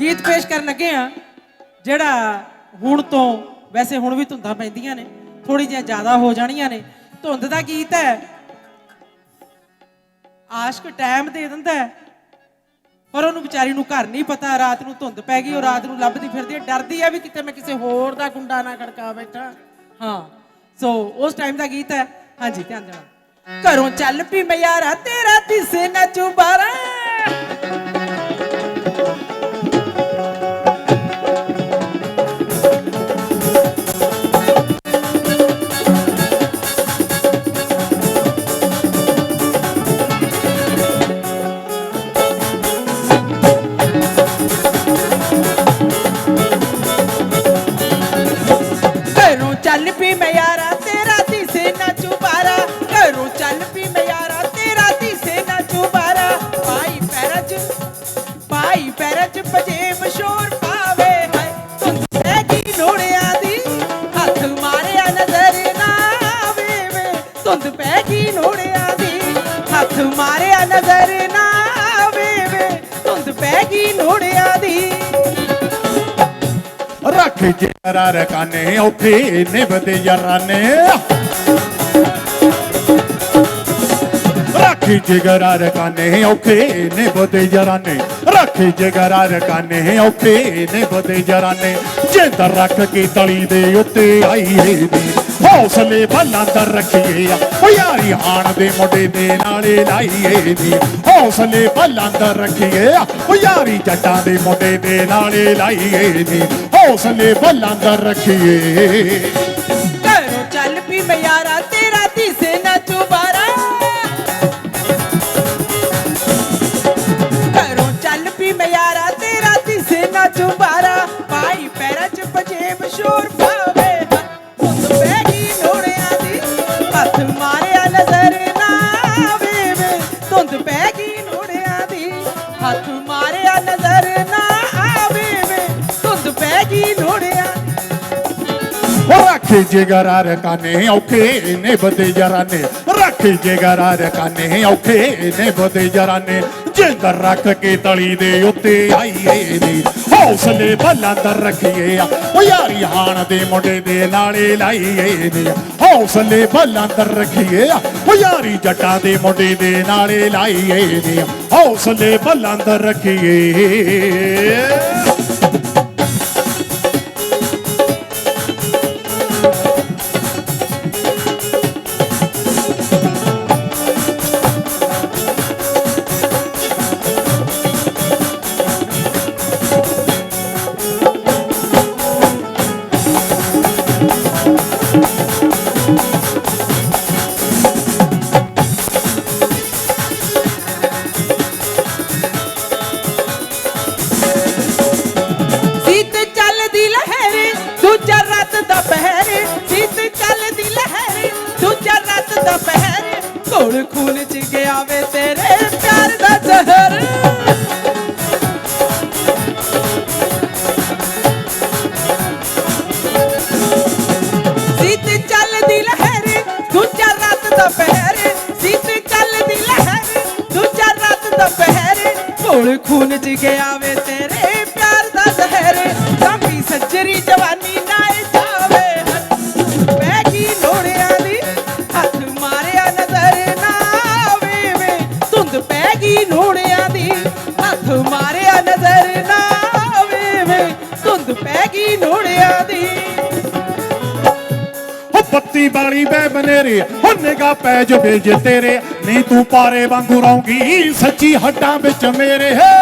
ਗੀਤ ਪੇਸ਼ ਕਰਨ ਲੱਗੇ ਆ ਜਿਹੜਾ ਹੁਣ ਤੋਂ ਵੈਸੇ ਹੁਣ ਵੀ ਧੁੰਦਾਂ ਪੈਂਦੀਆਂ ਨੇ ਥੋੜੀ ਜਿਹੀਆਂ ਜ਼ਿਆਦਾ ਹੋ ਜਾਣੀਆਂ ਨੇ, ਧੁੰਦ ਦਾ ਗੀਤ ਹੈ। ਆਸ਼ਕ ਟਾਈਮ ਦੇ ਦਿੰਦਾ ਪਰ ਉਹਨੂੰ ਵਿਚਾਰੀ ਨੂੰ ਘਰ ਨਹੀਂ ਪਤਾ, ਰਾਤ ਨੂੰ ਧੁੰਦ ਪੈ ਗਈ, ਉਹ ਰਾਤ ਨੂੰ ਲੱਭਦੀ ਫਿਰਦੀ ਹੈ, ਡਰਦੀ ਹੈ ਵੀ ਕਿਤੇ ਮੈਂ ਕਿਸੇ ਹੋਰ ਦਾ ਗੁੰਡਾ ਨਾ ਖੜਕਾ ਬੈਠਾ। ਹਾਂ ਸੋ ਉਸ ਟਾਈਮ ਦਾ ਗੀਤ ਹੈ। ਹਾਂਜੀ, ਧਿਆਨ ਦੇਣਾ। ਘਰੋਂ ਚੱਲ ਪੀ ਮੈਂ ਯਾਰਾ, ਤੇਰਾ ਦਿਸੇ ਨਾ ਚੁਬਾਰਾ। ਰਕਾਨੇ ਔਖੇ ਨਿਭਦੇ ਯਾਰਾਨੇ ਰੱਖ ਜਿਗਰਾ ਰਕਾਨੇ ਔਖੇ ਨਿਭਦੇ ਯਾਰਾਨੇ ਰੱਖ ਜਿਗਰਾ ਰਕਾਨੇ ਔਖੇ ਨਿਭਦੇ ਯਾਰਾਨੇ ਜਿੰਦਰ ਰੱਖ ਕੇ ਤਲੀ ਦੇ ਉੱਤੇ ਆਈਏ ਦੀ ਹੌਸਲੇ ਬਲੰਦਰ ਰੱਖੀਏ ਆ ਓ ਯਾਰੀ ਹਾਣ ਦੇ ਮੁੰਡੇ ਦੇ ਨਾਲੇ ਲਾਈਏ ਦੀ ਹੌਸਲੇ ਬਲੰਦਰ ਰੱਖੀਏ ਆ ਓ ਯਾਰੀ ਜੱਟਾਂ ਦੇ ਮੁੰਡੇ ਦੇ ਨਾਲੇ ਲਾਈਏ ਦੀ ਹੌਸਲੇ ਬਲੰਦਰ ਰੱਖੀਏ। ਘਰੋਂ ਚੱਲ ਪੀ ਮਿਆਰਾ, ਤੇਰਾ ਦਿਸੇ ਨਾ ਚੁਬਾਰਾ। ਘਰੋਂ ਚੱਲ ਪੀ ਮੈਂ ਤੇਰਾ ਦਿਸੇ ਨਾ ਚੁਬਾਰਾ। ਪਾਈ ਪੈਰਾਂ 'ਚ ਭਜੇ ਮਸ਼ਹੂਰ ਪਾਵੇ ਧੁੰਦ ਪੈ ਨੋੜਿਆਂ ਦੀ। ਹੱਥ ਮਾਰਿਆ ਦੀ ਉਹ ਰੱਖ ਰਕਾਨੇ ਔਖੇ ਨੇ ਬਦੇ ਜਰਾਨੇ। ਰੱਖ ਜਿਗਰਾ ਰਕਾਨੇ ਔਖੇ ਨੇ ਬਦੇ ਜਰਾਨੇ। ਜਿੰਦਰ ਰੱਖ ਕੇ ਤਲੀ ਦੇ ਉੱਤੇ ਆਈਏ ਨੀ। ਹੌਸਲੇ ਬਲੰਦਰ ਰੱਖੀਏ ਆ। ਉਹ ਯਾਰੀ ਹਾਣ ਦੇ ਮੁੰਡੇ ਦੇ ਨਾਲੇ ਲਾਈਏ ਨੀ। ਹੌਸਲੇ ਬਲੰਦਰ ਰੱਖੀਏ ਆ। ਉਹ ਯਾਰੀ ਜੱਟਾਂ ਦੇ ਮੁੰਡੇ ਦੇ ਨਾਲੇ ਲਾਈਏ ਨੀ। ਹੌਸਲੇ ਬਲੰਦਰ ਰੱਖੀਏ। ਖੂਨ ਚ ਗਿਆ ਵੇ ਤੇਰੇ ਪਿਆਰ ਦਾ ਜ਼ਹਿਰ ਸਾਂਭੀ ਸੱਜਰੀ ਜਵਾਨੀ ਨਾਏ ਜਾਵੇ ਪੈ ਗਈ ਲੋੜਿਆਂ ਦੀ ਹੱਥ ਮਾਰਿਆ ਨਜ਼ਰ ਨਾ ਆਵੇ ਵੇ ਧੁੰਦ ਪੈ ਗਈ ਲੋੜਿਆਂ ਦੀ ਹੱਥ ਮਾਰਿਆ ਨਜ਼ਰ ਨਾ ਆਵੇ ਵੇ ਧੁੰਦ ਪੈ ਗਈ ਲੋੜਿਆਂ ਦੀ ਉਹ ਵਾਲੀ ਬੈ ਬਨੇਰੇ, ਹੁਣ ਨਿਗਾ ਪੈ ਜਵੇ ਜੇ ਤੇਰੇ। ਨਹੀਂ ਤੂੰ ਪਾਰੇ ਵਾਂਗੂ ਰੌਂਗੀ, ਸੱਚੀ ਹੱਡਾਂ ਵਿੱਚ ਮੇਰੇ। ਹੈ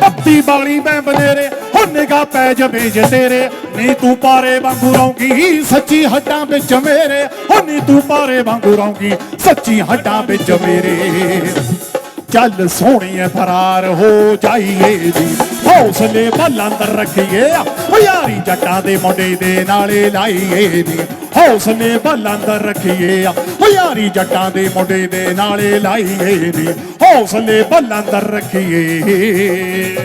ਪੱਤੀ ਵਾਲੀ ਬੈ ਬਨੇਰੇ ਉਹ ਨਿਗਾ ਪੈ ਜਵੇ ਜੇ ਤੇਰੇ। ਨੀ ਤੂੰ ਪਾਰੇ ਵਾਂਗੂ ਰੌਂਗੀ, ਸੱਚੀ ਹੱਡਾਂ ਵਿੱਚ ਮੇਰੇ। ਉਹ ਨੀ ਤੂੰ ਪਾਰੇ ਵਾਂਗੂ ਰੌਂਗੀ, ਸੱਚੀ ਹੱਡਾਂ ਵਿੱਚ ਮੇਰੇ। ਚੱਲ ਸੋਹਣੀਏ ਫਰਾਰ ਹੋ ਜਾਈਏ ਜੀ। ਹੌਸਲੇ ਬਲੰਦ ਰੱਖੀਏ ਓ ਯਾਰੀ ਜੱਟਾਂ ਦੇ ਮੁੰਡੇ ਦੇ ਨਾਲੇ ਲਾਈਏ ਨੀ ਹੌਸਲੇ ਬਲੰਦ ਰੱਖੀਏ ਓ ਯਾਰੀ ਜੱਟਾਂ ਦੇ ਮੁੰਡੇ ਦੇ ਨਾਲੇ ਲਾਈਏ ਨੀ ਹੌਸਲੇ ਬਲੰਦ ਰੱਖੀਏ।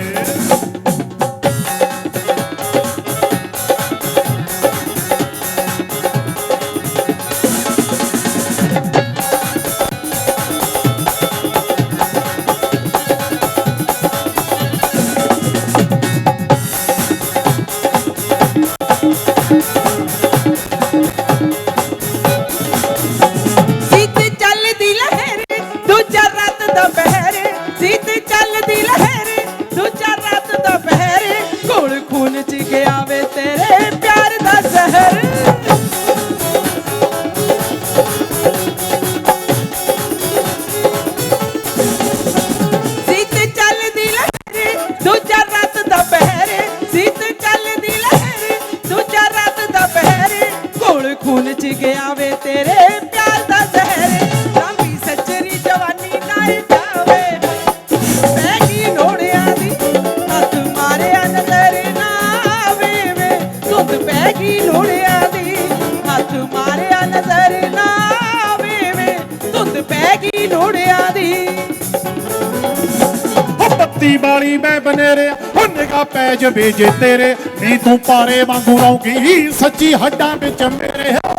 ਨਿਗਾ ਪੈ ਤੇਰੇ, ਨੀ ਤੂੰ ਪਾਰੇ ਵਾਂਗੂ ਰੌਂਗੀ, ਸੱਚੀ ਹੱਡਾਂ ਵਿੱਚ ਮੇਰੇ ਹੋ।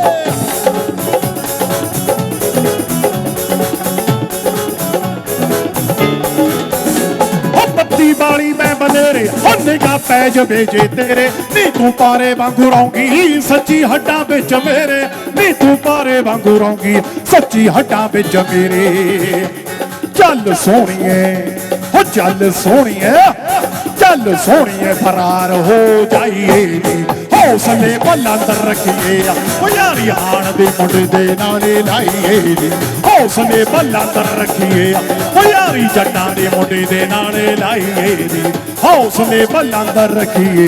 ਵਾਲੀ ਮੈਂ ਬਨੇਰੇ ਹੋ ਪੈ ਜਵੇ ਜੇ ਤੇਰੇ, ਨੀ ਤੂੰ ਪਾਰੇ ਵਾਂਗੂ ਰੌਂਗੀ, ਸੱਚੀ ਹੱਡਾਂ ਵਿੱਚ ਮੇਰੇ, ਨੀ ਤੂੰ ਪਾਰੇ ਵਾਂਗੂ ਰੌਂਗੀ, ਸੱਚੀ ਹੱਡਾਂ ਵਿੱਚ ਮੇਰੇ। ਚੱਲ ਸੋਹਣੀਏ ਹੋ ਚੱਲ ਸੋਹਣੀਏ। ਚੱਲ ਸੋਹਣੀਏ, ਫਰਾਰ ਹੋ ਜਾਈਏ ਨੀ ਹੌਸਲੇ ਬੁਲੰਦ ਰੱਖੀਏ ਓ ਯਾਰੀ ਹਾਣ ਦੇ ਮੁੰਡੇ ਦੇ ਨਾਲੇ ਲਾਈਏ ਨੀ ਹੌਸਲੇ ਬੁਲੰਦ ਰੱਖੀਏ ਓ ਯਾਰੀ ਜੱਟਾਂ ਦੇ ਮੁੰਡੇ ਦੇ ਨਾਲੇ ਲਾਈਏ ਨੀ ਹੌਸਲੇ ਬੁਲੰਦ ਰੱਖੀਏ।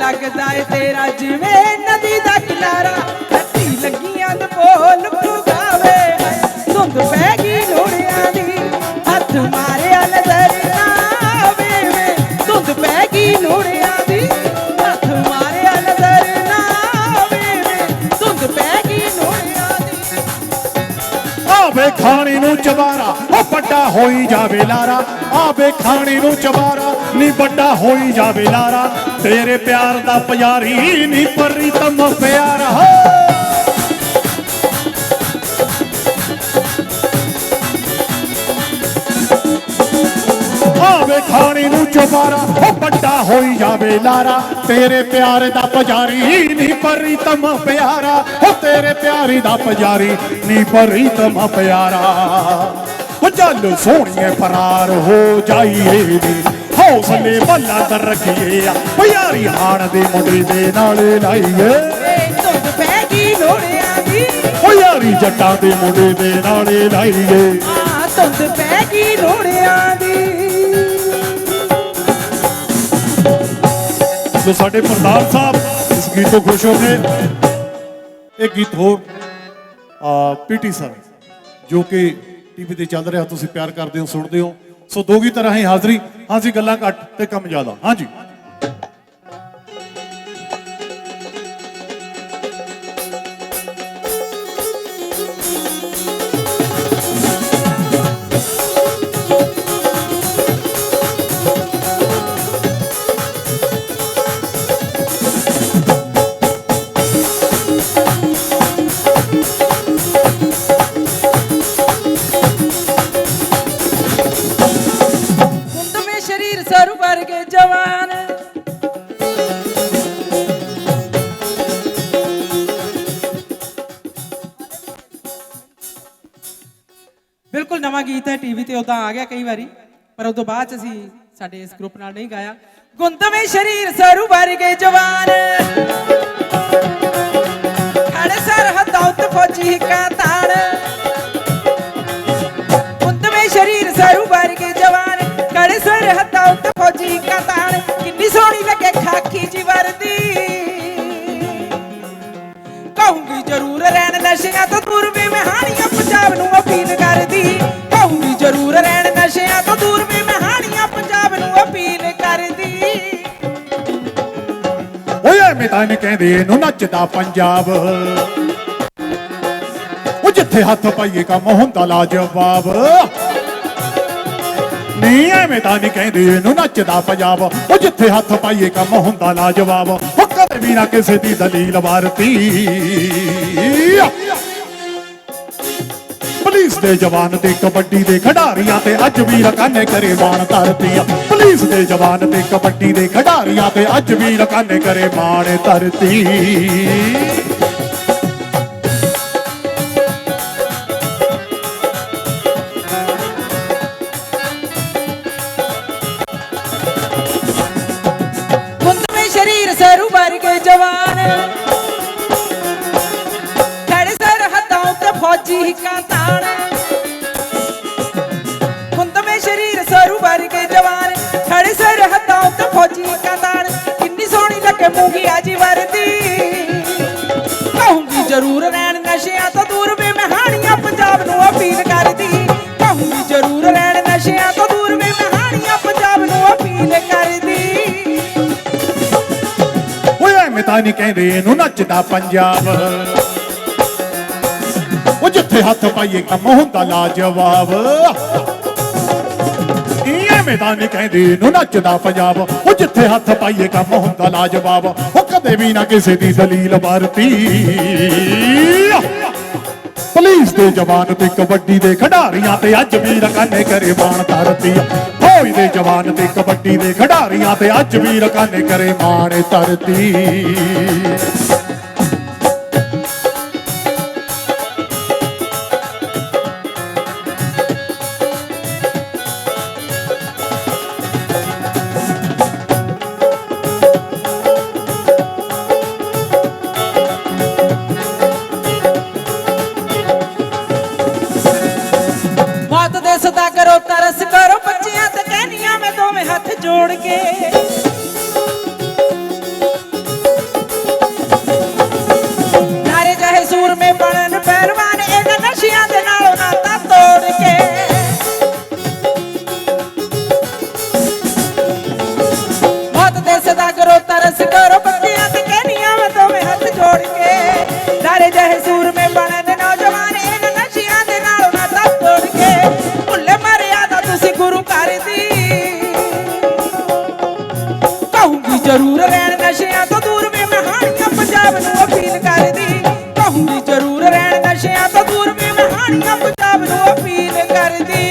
ਲੱਗਦਾ ਏ ਤੇਰਾ, ਜਿਵੇਂ ਨਦੀ ਦਾ ਕਿਨਾਰਾ। ਹੱਥੀ ਲੱਗੀਆਂ ਦੇ ਬੋਲ ਖੁਗਾਵੇ ਧੁੰਦ ਪੈ ਗਈ ਲੋੜਿਆਂ ਦੀ, ਹੱਥ ਮਾਰਿਆ ਨਜ਼ਰ ਨਾ ਆਵੇ। ਵੇ ਧੁੰਦ ਪੈ ਗਈ ਲੋੜਿਆਂ ਦੀ, ਹੱਥ ਮਾਰਿਆ ਨਜ਼ਰ ਨਾ ਆਵੇ। ਵੇ ਧੁੰਦ ਪੈ ਗਈ ਲੋੜਿਆਂ ਦੀ। ਆਵੇ ਖਾਣੀ ਨੂੰ ਚਵਾਰਾ, ਉਹ ਵੱਡਾ ਹੋਈ ਜਾਵੇ ਲਾਰਾ। ਆਵੇ ਖਾਣੀ ਨੂੰ ਚਵਾਰਾ, ਨੀ ਵੱਡਾ ਹੋਈ ਜਾਵੇ ਲਾਰਾ। ਤੇਰੇ ਪਿਆਰ ਦਾ ਪੁਜਾਰੀ ਨੀ ਪਰੀ ਤਮ ਪਿਆਰਾ ਆਵੇ ਖਾਣੀ ਨੂੰ ਚੁਬਾਰਾ ਉਹ ਵੱਡਾ ਹੋਈ ਜਾਵੇ ਲਾਰਾ, ਤੇਰੇ ਪਿਆਰ ਦਾ ਪੁਜਾਰੀ ਨੀ ਪਰੀ ਤਮ ਪਿਆਰਾ ਉਹ ਤੇਰੇ ਪਿਆਰੀ ਦਾ ਪੁਜਾਰੀ ਨੀ ਪਰੀ ਤਮ ਪਿਆਰਾ। ਉਹ ਚੱਲ ਸੋਹਣੀਏ ਫਰਾਰ ਹੋ ਜਾਈਏ ਨੀ ਹੌਸਲੇ ਬੁਲੰਦ ਰੱਖੀਏ ਉਹ ਯਾਰੀ ਹਾਣ ਦੇ ਮੁੰਡੇ ਦੇ ਨਾਲ ਲਾਈਏ। ਧੁੰਦ ਪੈ ਗਈ ਲੋੜਿਆਂ ਦੀ। ਉਹ ਯਾਰੀ ਜੱਟਾਂ ਦੇ ਮੁੰਡੇ ਦੇ ਨਾਲ ਲਾਈਏ। ਆ ਧੁੰਦ ਪੈ ਗਈ ਲੋੜਿਆਂ ਦੀ। ਸੋ ਸਾਡੇ ਪ੍ਰਧਾਨ ਸਾਹਿਬ ਇਸ ਗੀਤ ਤੋਂ ਖੁਸ਼ ਹੋ ਗਏ ਇਹ ਗੀਤ ਹੋਰ ਪੀਟੀ ਸਰ ਜੋ ਕਿ ਟੀਵੀ ਤੇ ਚੱਲ ਰਿਹਾ ਤੁਸੀਂ ਪਿਆਰ ਕਰਦੇ ਹੋ ਸੁਣਦੇ ਹੋ। ਸੋ ਦੋਗੀ ਤਰ੍ਹਾਂ ਹੀ ਹਾਜ਼ਰੀ ਹਾਂਜੀ ਗੱਲਾਂ ਘੱਟ ਤੇ ਕੰਮ ਜ਼ਿਆਦਾ ਹਾਂਜੀ। ਬਿਲਕੁਲ ਨਵਾਂ ਗੀਤ ਹੈ ਟੀਵੀ ਤੇ ਉਦਾਂ ਆ ਗਿਆ ਕਈ ਵਾਰੀ, ਪਰ ਉਦੋਂ ਬਾਅਦ ਚ ਅਸੀਂ ਸਾਡੇ ਇਸ ਗਰੁੱਪ ਨਾਲ ਨਹੀਂ ਗਾਇਆ। ਗੁੰਦਵੇਂ ਸ਼ਰੀਰ ਸਰੂ ਵਰਗੇ ਜਵਾਨ। ਖੜੇ ਸਰਹੱਦਾਂ ਉੱਤੇ ਫੌਜੀ ਕਾ ਤਾਣ ਕੁੰਦਵੇਂ ਸ਼ਰੀਰ ਸਰੂ ਵਰਗੇ ਜਵਾਨ। ਕੜੇ ਸਰਹੱਦਾਂ ਉੱਤੇ ਫੌਜੀ ਕਾ ਤਾਣ ਕਿੰਨੀ ਸੋਹਣੀ ਲੱਗੇ ਖਾਕੀ ਜੀ ਵਰਦੀ। ਕਹੂੰਗੀ ਜ਼ਰੂਰ ਰਹਿਣ ਨਸ਼ਿਆਂ ਤੋਂ ਦੂਰ ਪੰਜਾਬ ਨੂੰ ਅਪੀਲ ਕਰਦੀ। ਕਹੂੰਗੀ ਜ਼ਰੂਰ ਰਹਿਣ ਨਸ਼ਿਆਂ ਤੋਂ ਦੂਰ ਵੀ ਮਹਾਨੀਆਂ ਪੰਜਾਬ ਨੂੰ ਅਪੀਲ ਕਰਦੀ। ਓਏ ਐਵੇਂ ਕਹਿੰਦੇ, ਇਹਨੂੰ ਨੱਚਦਾ ਪੰਜਾਬ। ਉਹ ਜਿੱਥੇ ਹੱਥ ਪਾਈਏ ਕੰਮ ਹੁੰਦਾ ਲਾਜਵਾਬ। ਨਹੀਂ, ਐਵੇਂ ਤਾਂ ਨੀ ਕਹਿੰਦੇ, ਇਹਨੂੰ ਨੱਚਦਾ ਪੰਜਾਬ। ਉਹ ਜਿੱਥੇ ਹੱਥ ਪਾਈਏ ਕੰਮ ਹੁੰਦਾ ਲਾਜਵਾਬ। ਉਹ ਕਦੇ ਵੀ ਨਾ ਕਿਸੇ ਦੀ ਦਲੀਲ ਵਾਰਤੀ। ਦੇ ਜਵਾਨ ਤੇ ਕਬੱਡੀ ਦੇ ਖਿਡਾਰੀਆਂ ਤੇ ਅੱਜ ਵੀ ਰਕਾਨੇ ਕਰੇ ਮਾਣ ਧਰਤੀ ਆ ਪੁਲਿਸ ਦੇ ਜਵਾਨ ਤੇ ਕਬੱਡੀ ਦੇ ਖਿਡਾਰੀਆਂ ਤੇ ਅੱਜ ਵੀ ਰਕਾਨੇ ਕਰੇ ਮਾਣ ਧਰਤੀ कुंद में शरीर सर उभर के जवान खड़े सर हथों ते फौजी का तान ਜਵਾਨ, ਖੜੇ ਸਿਰ ਹੱਥਾਂ ਉੱਤੇ ਫੌਜੀ ਕਤਾਨ ਕਿੰਨੀ ਸੋਹਣੀ ਲੱਗੇ ਮੂੰਗੀਆ ਜੀ ਵਰਦੀ। ਕਹੂੰਗੀ ਜ਼ਰੂਰ ਰਹਿਣ ਨਸ਼ਿਆਂ ਤੋਂ ਦੂਰ ਵੇ ਮਹਾਨੀਆਂ ਪੰਜਾਬ ਨੂੰ ਅਪੀਲ ਕਰਦੀ। ਕਹੂੰਗੀ ਜ਼ਰੂਰ ਰਹਿਣ ਨਸ਼ਿਆਂ ਤੋਂ ਦੂਰ ਵੇ ਮਹਾਨੀਆਂ ਪੰਜਾਬ ਨੂੰ ਅਪੀਲ ਕਰਦੀ। ਓਏ, ਐਵੇਂ ਤਾਂ ਨਹੀਂ ਕਹਿੰਦੇ ਇਹਨੂੰ ਨੱਚਦਾ ਪੰਜਾਬ। ਉਹ ਜਿੱਥੇ ਹੱਥ ਪਾਈਏ ਕੰਮ ਹੁੰਦਾ ਲਾਜਵਾਬ। ਐਵੇਂ ਤਾਂ ਨਹੀਂ ਕਹਿੰਦੇ ਇਹਨੂੰ ਨੱਚਦਾ ਪੰਜਾਬ। ਉਹ ਜਿੱਥੇ ਹੱਥ ਪਾਈਏ ਕੰਮ ਹੁੰਦਾ ਲਾਜਵਾਬ। ਉਹ ਕਦੇ ਵੀ ਨਾ ਕਿਸੇ ਦੀ ਦਲੀਲ ਵਰਤੀ। ਪੁਲਿਸ ਦੇ ਜਵਾਨ ਤੇ ਕਬੱਡੀ ਦੇ ਖਿਡਾਰੀਆਂ ਤੇ ਅੱਜ ਵੀ ਰਕਾਨੇ ਕਰੇ ਮਾਣ ਧਰਤੀ। ਫੌਜ ਦੇ ਜਵਾਨ ਤੇ ਕਬੱਡੀ ਦੇ ਖਿਡਾਰੀਆਂ ਤੇ ਅੱਜ ਵੀ ਰਕਾਨੇ ਕਰੇ ਮਾਣ ਧਰਤੀ। ਕਰਦੀ।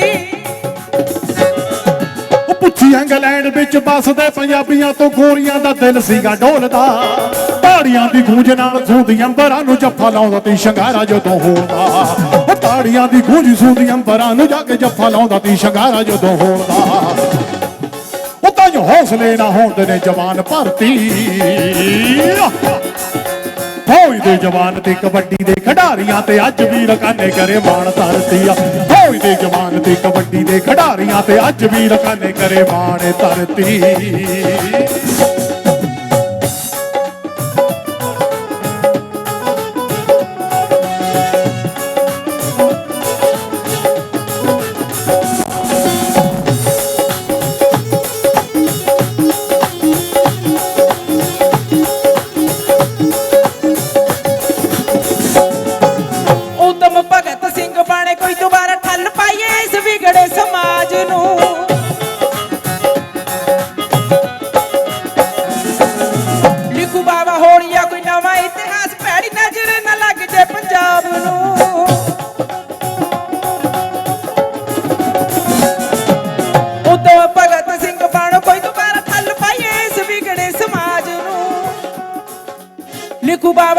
ਉਹ ਪੁੱਛੀ ਇੰਗਲੈਂਡ ਵਿੱਚ ਵੱਸਦੇ ਪੰਜਾਬੀਆਂ ਤੋਂ ਗੋਰੀਆਂ ਦਾ ਦਿਲ ਸੀਗਾ ਡੋਲਦਾ। ਤਾੜੀਆਂ ਦੀ ਗੂੰਜ ਨਾਲ ਸੂਦੀ ਅੰਬਰਾਂ ਨੂੰ ਜੱਫਾ ਲਾਉਂਦਾ ਤੀ ਸ਼ਿੰਗਾਰਾ ਜਦੋਂ ਹੋਦਾ ਉਹ ਤਾੜੀਆਂ ਦੀ ਗੂੰਜ ਸੂਦੀ ਅੰਬਰਾਂ ਨੂੰ ਜਾ ਕੇ ਜੱਫਾ ਲਾਉਂਦਾ ਤੀ ਸ਼ਿੰਗਾਰਾ ਜਦੋਂ ਹੋਦਾ ਉਹ ਤਾਂ ਜੋ ਹੌਸਲੇ ਨਾ ਹੁੰਦੇ ਨੇ ਜਵਾਨ ਭਰਤੀ। ਫੌਜ ਦੇ ਜਵਾਨ ਤੇ ਕਬੱਡੀ ਦੇ ਖਿਡਾਰੀਆਂ ਤੇ ਅੱਜ ਵੀ ਰਕਾਨੇ ਕਰੇ ਮਾਣ ਧਰਤੀ ਆ ਫੌਜ ਦੇ ਜਵਾਨ ਤੇ ਕਬੱਡੀ ਦੇ ਖਿਡਾਰੀਆਂ ਤੇ ਅੱਜ ਵੀ ਰਕਾਨੇ ਕਰੇ ਮਾਣ ਧਰਤੀ।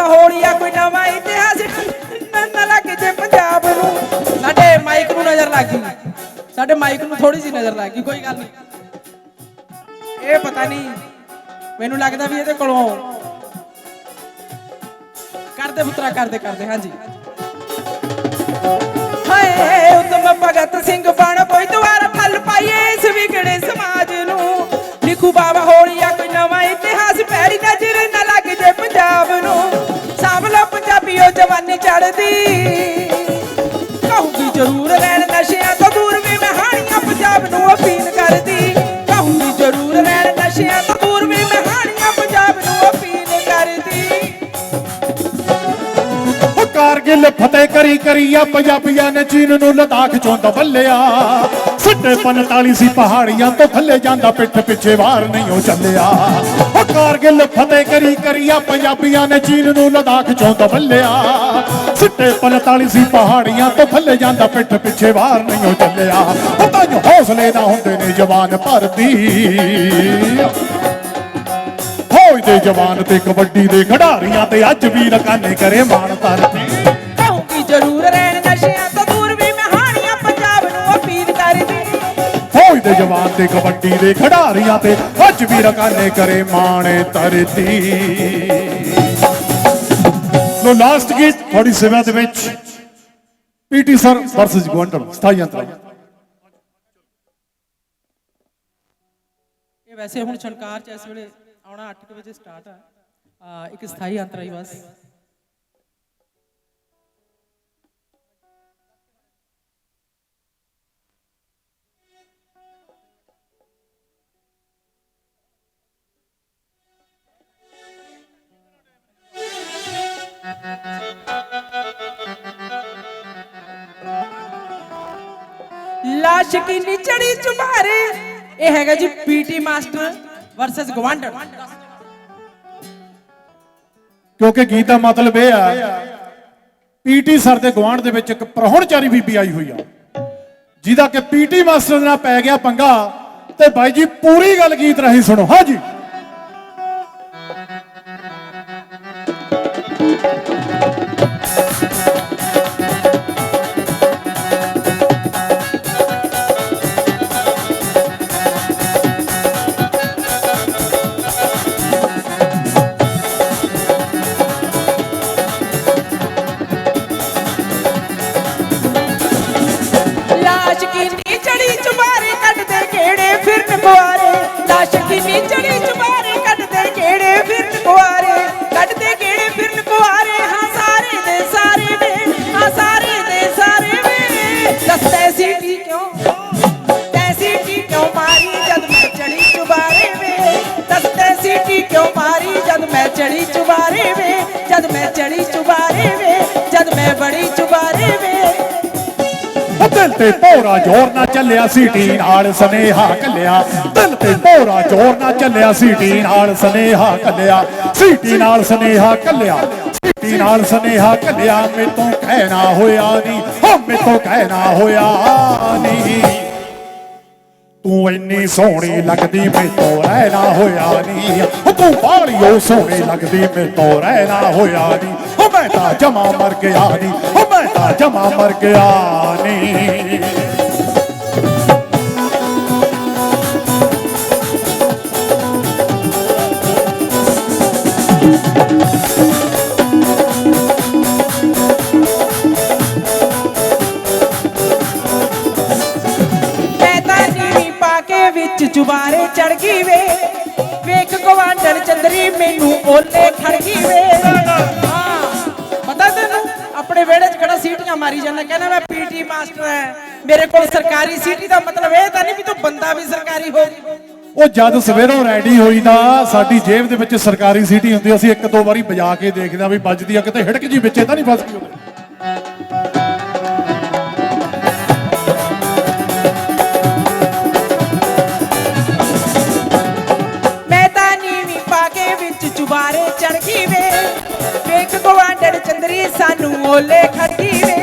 ਲਿਖੂ ਹੋੜੀਆ ਕੋਈ ਨਵਾਂ ਇਤਿਹਾਸ ਨਾ ਲੱਗ ਜੇ ਪੰਜਾਬ ਨੂੰ। ਸਾਡੇ ਮਾਈਕ ਨੂੰ ਨਜ਼ਰ ਲੱਗ ਸਾਡੇ ਮਾਈਕ ਨੂੰ ਥੋੜੀ ਜਿਹੀ ਨਜ਼ਰ ਲੱਗ ਕੋਈ ਗੱਲ ਨਹੀਂ। ਇਹ ਪਤਾ ਨਹੀਂ, ਮੈਨੂੰ ਲੱਗਦਾ ਵੀ ਇਹਦੇ ਕੋਲੋਂ ਕਰਦੇ ਪੁੱਤਰਾ, ਕਰਦੇ ਕਰਦੇ, ਹਾਂਜੀ। ਹਾਏ, ਉਤਮ ਭਗਤ ਸਿੰਘ ਬਣ, ਕੋਈ ਦੁਆਰਾ ਫਲ ਪਾਈਏ ਪੰਜਾਬੀਓ ਚੜਦੀ ਕਹੂਗੀ ਜ਼ਰੂਰ ਰਹਿਣ ਨਸ਼ਿਆਂ ਤੋਂ ਦੂਰ ਵੀ ਮਹਾਣੀਆਂ ਪੰਜਾਬ ਨੂੰ ਅਪੀਲ ਕਰਦੀ। ਕਹੂੰਗੀ ਜ਼ਰੂਰ ਰਹਿਣ ਨਸ਼ਿਆਂ ਤੋਂ ਪੰਜਾਬ ਫਤਿਹ ਕਰੀ ਕਰੀਆ ਪੰਜਾਬੀਆਂ ਨੇ ਚੀਨ ਨੂੰ ਲਦਾਖ ਚੋਂ ਦਬਲਿਆ। ਸਿੱਟੇ 45 ਸੀ ਪਹਾੜੀਆਂ ਤੋਂ ਥੱਲੇ ਜਾਂਦਾ ਪਿੱਠ ਪਿੱਛੇ ਵਾਰ ਨਹੀਂ ਉਹ ਚੱਲਿਆ। ਉਹ ਕਾਰਗਿਲ ਫਤਿਹ ਕਰੀ ਆ ਪੰਜਾਬੀਆਂ ਨੇ ਚੀਨ ਨੂੰ ਲਦਾਖ ਚੋਂ ਦਬਲਿਆ। ਸਿੱਟੇ 45 ਸੀ ਪਹਾੜੀਆਂ ਤੋਂ ਥੱਲੇ ਜਾਂਦਾ ਪਿੱਠ ਪਿੱਛੇ ਵਾਰ ਨਹੀਂ ਉਹ ਚੱਲਿਆ। ਉਹ ਤਾਂ ਹੌਸਲੇ ਨਾ ਹੁੰਦੇ ਨੇ ਜਵਾਨ ਭਰਤੀ ਫੌਜ ਦੇ ਜਵਾਨ ਤੇ ਕਬੱਡੀ ਦੇ ਖਿਡਾਰੀਆਂ ਤੇ ਅੱਜ ਵੀ ਰਕਾਨੇ ਕਰੇ ਮਾਣ ਧਰਤੀ ਜਵਾਨ ਤੇ ਕਬੱਡੀ ਦੇ ਖਿਡਾਰੀਆਂ ਤੇ ਅੱਜ ਵੀ ਰਕਾਨੇ ਕਰੇ ਮਾਣ ਧਰਤੀ। ਲੋ ਲਾਸਟ ਗੀਤ ਥੋੜੀ ਸੇਵਾ ਦੇ ਵਿੱਚ। ਪੀਟੀ ਸਰ ਵਰਸਸ ਗਵੰਡਰ ਸਥਾਈ ਅੰਤਰ। ਇਹ ਵੈਸੇ ਹੁਣ ਛਣਕਾਰ ਚ ਇਸ ਵੇਲੇ ਆਉਣਾ 8 ਵਜੇ ਸਟਾਰਟ ਆ। ਆ, ਇੱਕ ਸਥਾਈ ਅੰਤਰਾਈ ਬਸ। ਲਾਸ਼ ਕੀ ਨਿਚੜੀ ਚੁਬਾਰੇ? ਇਹ ਹੈਗਾ ਜੀ ਪੀਟੀ ਮਾਸਟਰ ਵਰਸਸ ਗਵਾਂਡਰ ਕਿਉਂਕਿ ਗੀਤ ਦਾ ਮਤਲਬ ਇਹ ਆ ਪੀਟੀ ਸਰ ਦੇ ਗਵਾਂਢ ਦੇ ਵਿੱਚ ਇੱਕ ਪ੍ਰਹੁਣਚਾਰੀ ਬੀਬੀ ਆਈ ਹੋਈ ਆ। ਜਿਹਦਾ ਕਿ ਪੀਟੀ ਮਾਸਟਰ ਦੇ ਨਾਲ ਪੈ ਗਿਆ ਪੰਗਾ, ਤੇ ਬਾਈ ਜੀ ਪੂਰੀ ਗੱਲ ਗੀਤ ਰਾਹੀਂ ਸੁਣੋ। ਹਾਂਜੀ ਲਾਸ਼ ਦਿਲ ਤੇ ਭੋਰਾ ਜ਼ੋਰ ਨਾਲ ਚੱਲਿਆ ਸੀਟੀ ਨਾਲ ਸਨੇਹਾ ਕੱਲਿਆ। ਦਿਲ ਤੇ ਭੋਰਾ ਜ਼ੋਰ ਨਾਲ ਚੱਲਿਆ ਸੀਟੀ ਨਾਲ ਸਨੇਹਾ ਕੱਲਿਆ। ਸੀਟੀ ਨਾਲ ਸਨੇਹਾ ਕੱਲਿਆ, ਸੀਟੀ ਨਾਲ ਸਨੇਹਾ ਕੱਲਿਆ। ਮੇਤੋਂ ਕਹਿਣਾ ਹੋਇਆ ਨਹੀਂ ਹੋ ਮੇਤੋਂ ਕਹਿਣਾ ਹੋਇਆ ਨਹੀਂ ਤੂੰ ਇੰਨੀ ਸੋਹਣੀ ਲੱਗਦੀ, ਮੇਤੋਂ ਰਹਿਣਾ ਹੋਇਆ ਨਹੀਂ ਤੂੰ ਤੂੰ ਉਹ ਸੋਹਣੀ ਲੱਗਦੀ, ਮੇਤੋਂ ਰਹਿਣਾ ਹੋਇਆ ਨਹੀਂ ਉਹ ਮੈਂ ਤਾਂ ਜਮਾ ਮਰ ਗਿਆ ਨਹੀਂ ਤਾਂ ਜਮਾ ਮਰ ਗਿਆ ਨਹੀਂ ਮੈਂ ਤਾਂ ਨੀਵੀਂ ਪਾ ਵਿੱਚ ਚੁਬਾਰੇ ਚੜ ਗਈ ਵੇ। ਵੇਖ ਗਵਾਂਡਰ ਚੰਦਰੀ ਮੈਨੂੰ ਓਲੇ ਖੜ ਗਈ ਵੇ। ਜਾਂਦਾ ਕਹਿੰਦਾ ਮੈਂ ਪੀਟੀ ਮਾਸਟਰ ਐ ਮੇਰੇ ਕੋਲ ਸਰਕਾਰੀ ਸੀਟੀ ਦਾ ਮਤਲਬ ਇਹ ਤਾਂ ਨਹੀਂ ਵੀ ਤੂੰ ਬੰਦਾ ਵੀ ਸਰਕਾਰੀ ਹੋ। ਉਹ ਜਦ ਸਵੇਰੋਂ ਰੈਡੀ ਹੋਈਦਾ ਸਾਡੀ ਜੇਬ ਦੇ ਵਿੱਚ ਸਰਕਾਰੀ ਸੀਟੀ ਹੁੰਦੀ ਅਸੀਂ ਇੱਕ ਦੋ ਵਾਰੀ ਵਜਾ ਕੇ ਦੇਖਦੇ ਆ ਵੀ ਵੱਜਦੀ ਆ ਕਿਤੇ ਹਿੜਕ ਜੀ ਵਿੱਚੇ ਤਾਂ ਨਹੀਂ ਫਸ ਗਈ ਮੈਂ ਤਾਂ ਨੀਵੀਂ ਪਾ ਕੇ ਵਿੱਚ ਚੁਬਾਰੇ ਚੜ ਗਈ ਵੇ। ਵੇਖ ਗਵਾਂਡਰ ਚੰਦਰੀ ਸਾਨੂੰ ਓਲੇ ਗਈ ਵੇ।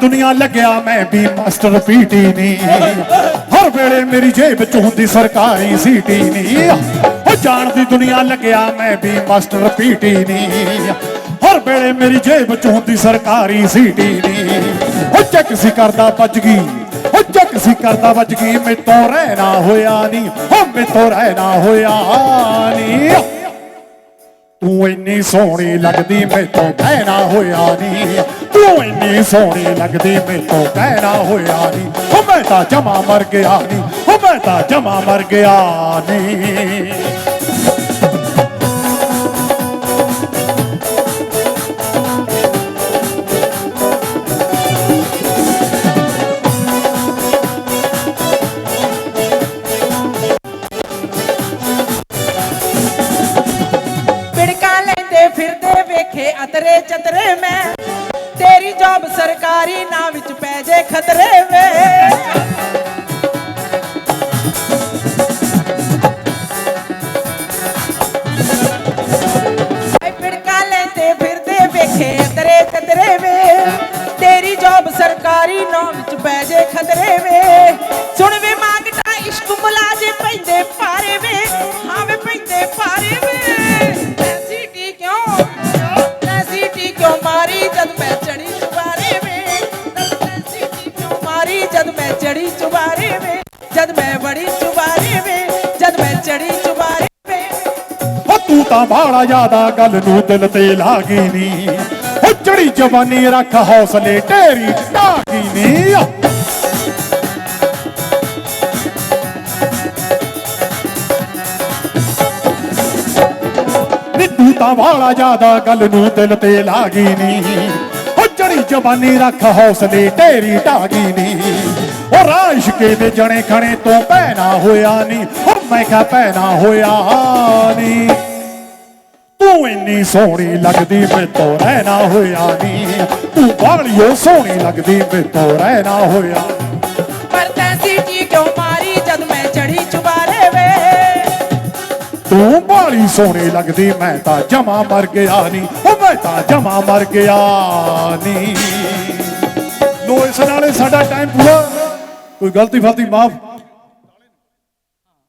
ਦੁਨੀਆ ਲੱਗਿਆ, ਮੈਂ ਵੀ ਮਾਸਟਰ ਪੀਟੀ ਨਹੀਂ ਹਰ ਵੇਲੇ ਮੇਰੀ ਜੇਬ ਚ ਹੁੰਦੀ ਸਰਕਾਰੀ ਸੀਟੀ ਨਹੀਂ ਉਹ ਜਾਣ ਦੁਨੀਆ ਲੱਗਿਆ, ਮੈਂ ਵੀ ਮਾਸਟਰ ਪੀਟੀ ਨਹੀਂ ਹਰ ਵੇਲੇ ਮੇਰੀ ਜੇਬ ਚ ਹੁੰਦੀ ਸਰਕਾਰੀ ਸੀਟੀ ਨਹੀਂ ਉਹ ਚੱਕ ਸੀ ਕਰਦਾ ਵੱਜ ਗਈ, ਉਹ ਚੱਕ ਸੀ ਕਰਦਾ ਵੱਜ ਗਈ। ਮੇਤੋਂ ਰਹਿਣਾ ਹੋਇਆ ਨਹੀਂ ਉਹ ਮੇਤੋਂ ਰਹਿਣਾ ਹੋਇਆ ਨਹੀਂ ਤੂੰ ਇੰਨੀ ਸੋਹਣੀ ਲੱਗਦੀ ਮੈਥੋਂ ਕਹਿਣਾ ਹੋਇਆ ਨਹੀਂ ਤੂੰ ਇੰਨੀ ਸੋਹਣੀ ਲੱਗਦੀ ਮੈਥੋਂ ਕਹਿਣਾ ਹੋਇਆ ਨਹੀਂ ਉਹ ਮੈਂ ਤਾਂ ਜਮਾ ਮਰ ਗਿਆ ਨਹੀਂ ਉਹ ਮੈਂ ਤਾਂ ਜਮਾ ਮਰ ਗਿਆ ਨੀ। ਫਿਰਦੇ ਵੇਖੇ ਵੇ। ਤੇਰੀ ਜੌਬ ਸਰਕਾਰੀ ਨਾ ਵਿੱਚ ਪੈ ਜੇ ਖਤਰੇ ਵੇ। ਸੁਣ ਵੇ ਮੰਗਟਾ, ਇਸ਼ਕ ਮੁਲਾਜੇ ਪੈਂਦੇ ਪਾਰੇ ਵੇ। ਹਾਂ ਵੇ ਪੈਂਦੇ ਪਾਰੇ ਵੇ। ਐਸੀ ਟੀ ਕਿਉਂ ਐਸੀ ਟੀ ਕਿਉਂ ਮਾਰੀ ਜਦ ਮੈਂ ਚੜੀ ਚੁਬਾਰੇ ਵੇ? ਐਸੀ ਟੀ ਕਿਉਂ ਮਾਰੀ ਜਦ ਮੈਂ ਚੜੀ ਚੁਬਾਰੇ ਵੇ? ਜਦ ਮੈਂ ਬੜੀ ਚੁਬਾਰੇ ਵੇ, ਜਦ ਮੈਂ ਚੜੀ ਚੁਬਾਰੇ ਵੇ। ਉਹ ਤੂੰ ਤਾਂ ਬਾੜਾ ਜ਼ਿਆਦਾ ਗੱਲ ਨੂੰ ਦਿਲ ਤੇ ਲਾਗੀ ਨੀ। ਚੜੀ ਜਵਾਨੀ ਰੱਖ ਹੌਸਲੇ, ਢੇਰੀ ਢਾਗੀ ਨੀ। ਨੀ ਤਾਂ ਬਾੜਾ ਜ਼ਿਆਦਾ ਗੱਲ ਨੂੰ ਦਿਲ ਤੇ ਲਾਗੀ ਨੀ। ਉਹ ਚੜੀ ਜਵਾਨੀ ਰੱਖ ਹੌਸਲੇ, ਢੇਰੀ ਢਾਗੀ ਨੀ। ਉਹ ਰਾਸ਼ਕੇ ਦੇ ਜਣੇ ਖਣੇ ਤੋਂ ਪੈਣਾ ਹੋਇਆ ਨੀ। ਉਹ ਮੈਂ ਕਹਾ ਪੈਣਾ ਹੋਇਆ ਨੀ। ਤੂੰ ਇੰਨੀ ਸੋਹਣੀ ਲੱਗਦੀ ਮੈਂ ਤੋਂ ਰਹਿਣਾ ਹੋਇਆ ਨੀ। ਤੂੰ ਬਾਲੀਓ ਸੋਹਣੀ ਲੱਗਦੀ ਮੈਂ ਤੋਂ ਰਹਿਣਾ ਹੋਇਆ। ਪਰ ਤੈਂ ਸੀਟੀ ਕਿਉਂ ਮਾਰੀ ਜਦ ਮੈਂ ਚੜੀ ਚੁਬਾਰੇ ਵੇ? ਤੂੰ ਬਾਲੀ ਸੋਹਣੀ ਲੱਗਦੀ ਮੈਂ ਤਾਂ ਜਮਾ ਮਰ ਗਿਆ ਨੀ। ਉਹ ਮੈਂ ਤਾਂ ਜਮਾ ਮਰ ਗਿਆ ਨੀ। ਲੋ ਇਸ ਨਾਲੇ ਸਾਡਾ ਟਾਈਮ ਪੂਰਾ। ਕੋਈ ਗਲਤੀ ਫਲਤੀ ਮਾਫ।